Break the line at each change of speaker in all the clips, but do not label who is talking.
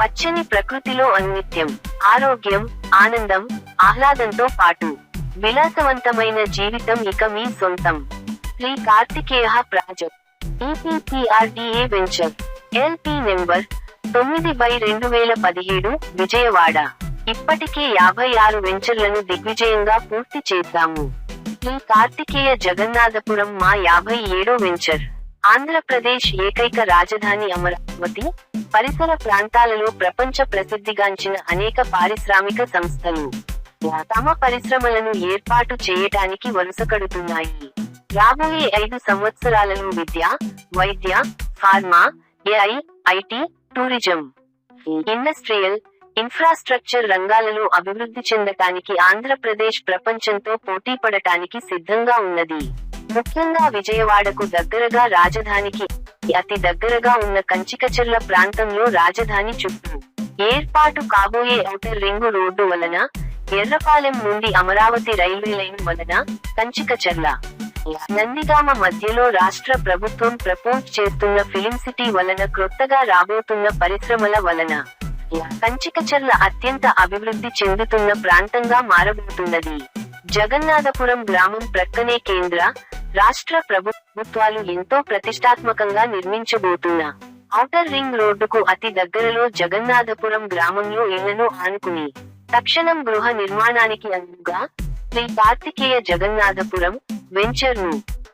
పచ్చని ప్రకృతిలో అనిత్యం ఆరోగ్యం ఆనందం ఆహ్లాదంతో పాటు విలాసవంతమైన జీవితం ఇక మీ సొంతం. శ్రీ కార్తికేయ ప్రాజెక్ట్. ఈపీపీఆర్డీఏ వెంచర్. ఎల్పి నెంబర్ తొమ్మిది బై రెండు వేల పదిహేడు విజయవాడ. ఇప్పటికే యాభై ఆరు వెంచర్లను దిగ్విజయంగా పూర్తి చేశాము శ్రీ కార్తికేయ జగన్నాథపురం మా యాభై ఏడో వెంచర్. ఆంధ్రప్రదేశ్ ఏకైక రాజధాని అమరావతి పరిసర ప్రాంతాలలో ప్రపంచ ప్రసిద్ధిగాంచిన అనేక పారిశ్రామిక సంస్థలు తమ పరిశ్రమలను ఏర్పాటు చేయటానికి వరుస కడుతున్నాయి. రాబోయే ఐదు సంవత్సరాలలో విద్య వైద్య pharma AI IT tourism industrial infrastructure రంగాలలో అభివృద్ధి చెందటానికి ఆంధ్రప్రదేశ్ ప్రపంచంతో పోటీ పడటానికి సిద్ధంగా ఉన్నది. ముఖ్యంగా విజయవాడకు దగ్గరగా రాజధానికి అతి దగ్గరగా ఉన్న కంచికచర్ల ప్రాంతంలో రాజధాని చుట్టూ ఏర్పాటు కాబోయే ఔటర్ రింగు రోడ్డు వలన ఎర్రపాలెం నుండి అమరావతి రైల్వే లైన్ వలన కంచికచర్ల నందిగామ మధ్యలో రాష్ట్ర ప్రభుత్వం ప్రపోజ్ చేస్తున్న ఫిలిం సిటీ వలన క్రొత్తగా రాబోతున్న పరిశ్రమల వలన కంచికచర్ల అత్యంత అభివృద్ధి చెందుతున్న ప్రాంతంగా మారబోతున్నది. జగన్నాథపురం గ్రామం ప్రక్కనే కేంద్ర రాష్ట్ర ప్రభుత్వాలు ఎంతో ప్రతిష్టాత్మకంగా నిర్మించబోతున్న ఔటర్ రింగ్ రోడ్డుకు అతి దగ్గరలో జగన్నాథపురం గ్రామంలో ఇళ్ళను ఆనుకుని తక్షణం గృహ నిర్మాణానికి అందుగా శ్రీ కార్తికేయ జగన్నాథపురం వెంచర్ను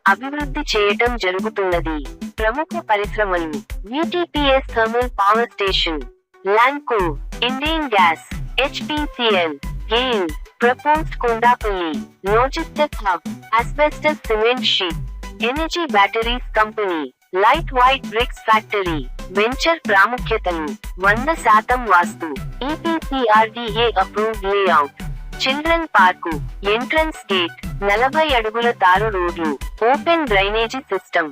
అభివృద్ధి చేయటం జరుగుతున్నది. ప్రముఖ పరిశ్రమలు UTPS thermal power station Lanco Indian gas HPCL GAIL proposed Kondapalli logistic hub asbestos cement sheet energy batteries company light white bricks factory venture ప్రాముఖ్యతలు వంద శాతం వాస్తు ఈపీసీఆర్డీఏ approved layout children park entrance gate నలభై అడుగుల తారు రోడ్లు open drainage system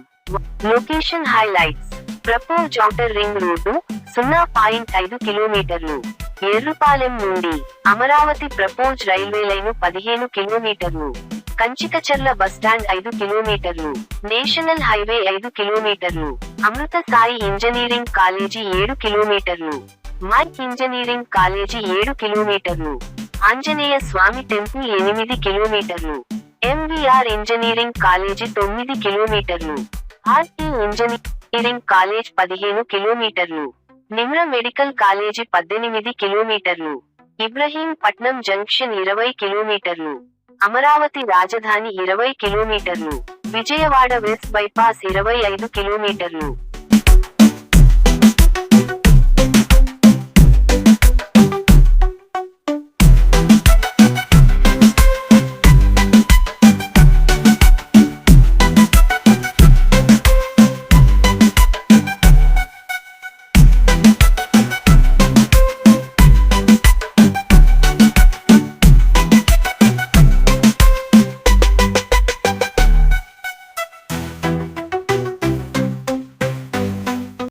location highlights propose outer ring road సున్నా point ఐదు కిలోమీటర్లు. ఎర్రుపాలెం నుండి అమరావతి ప్రపోజ్ రైల్వే లైను పదిహేను కిలోమీటర్లు. కంచికచర్ల బస్టాండ్ ఐదు కిలోమీటర్లు. నేషనల్ హైవే ఐదు కిలోమీటర్లు. అమృత సాయి ఇంజనీరింగ్ కాలేజీ ఏడు కిలోమీటర్లు. మైక్ ఇంజనీరింగ్ కాలేజీ ఏడు కిలోమీటర్లు. ఆంజనేయ స్వామి టెంపుల్ ఎనిమిది కిలోమీటర్లు. ఎంవిఆర్ ఇంజనీరింగ్ కాలేజీ తొమ్మిది కిలోమీటర్లు. ఆర్టీ ఇంజనీరింగ్ కాలేజ్ పదిహేను కిలోమీటర్లు. నిమ్ర మెడికల్ కాలేజీ పద్దెనిమిది కిలోమీటర్లు. ఇబ్రహీం పట్నం జంక్షన్ ఇరవై కిలోమీటర్లు. అమరావతి రాజధాని ఇరవై కిలోమీటర్లు. విజయవాడ వెస్ట్ బైపాస్ ఇరవై ఐదు కిలోమీటర్లు.